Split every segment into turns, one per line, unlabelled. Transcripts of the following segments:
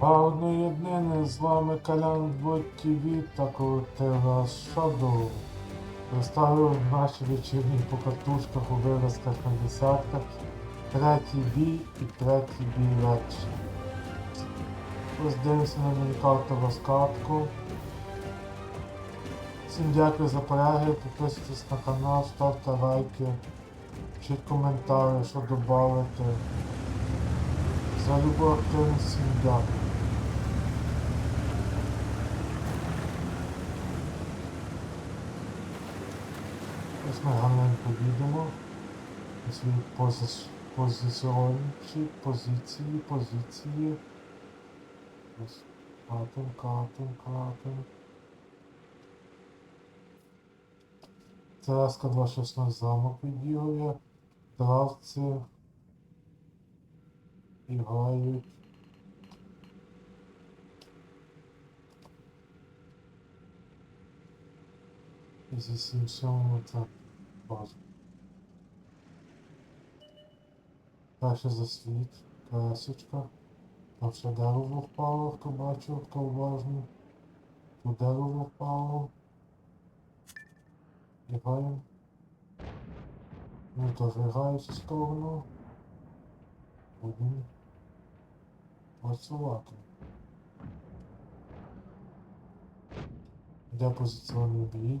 Гарної днини, з вами Калян Бот ТВ та колектива Shadow. Представив наші вечірні по катушках у виразках на десятках. Третій бій і третій бій легший. Ось дивимося на мінікарту розкатку. Всім дякую за перегляд, підписуйтесь на канал, ставте лайки, пишіть коментарі, що додати. За любу активність всім дякую. Ось ми гарненько. На свої позиції, позиції. Ось катим, катим, катим. Тераска 216 замок відігує. Травці. І це база. Перший засвіт, красочка. Там ще дерево впало, хто бачив, хто уважний. Тут дерево впало. Бігаємо. Ну теж в сторону. Будемо працювати. Де позиціонний бій?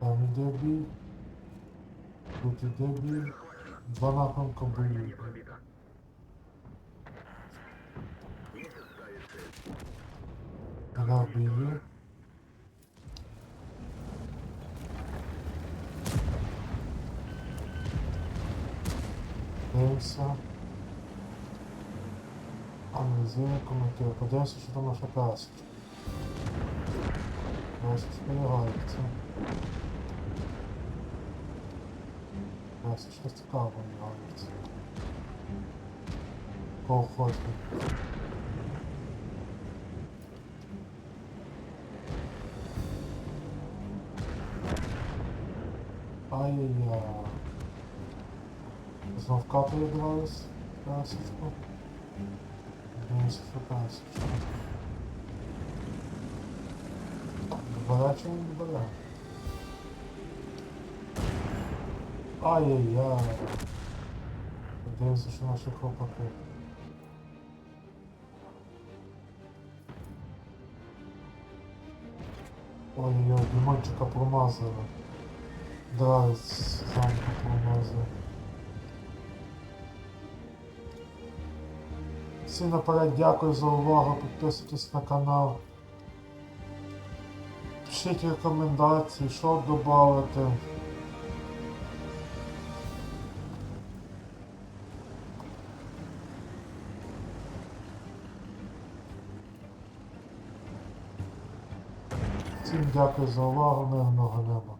Tam debil. Buty debil. Dwa na
pewno byli. Robili. Densa.
Analizuję, komentuję. Podoba się, że to nasza praca. Właśnie, nie co? Massachusetts Cowboy Yards. Go horseman. I uh, znów koty grały z Francisco. Więc Francisco. Dwa raczej, dwa raczej. Ай-яй-яй. Дивимося, що наші хлопаки. Ой-ой-ой, Димончика промазали. Да, з замку промазали. Всім наперед дякую за увагу, підписуйтесь на канал. Пишіть рекомендації, що додати. Всім дякую за увагу, мирного неба.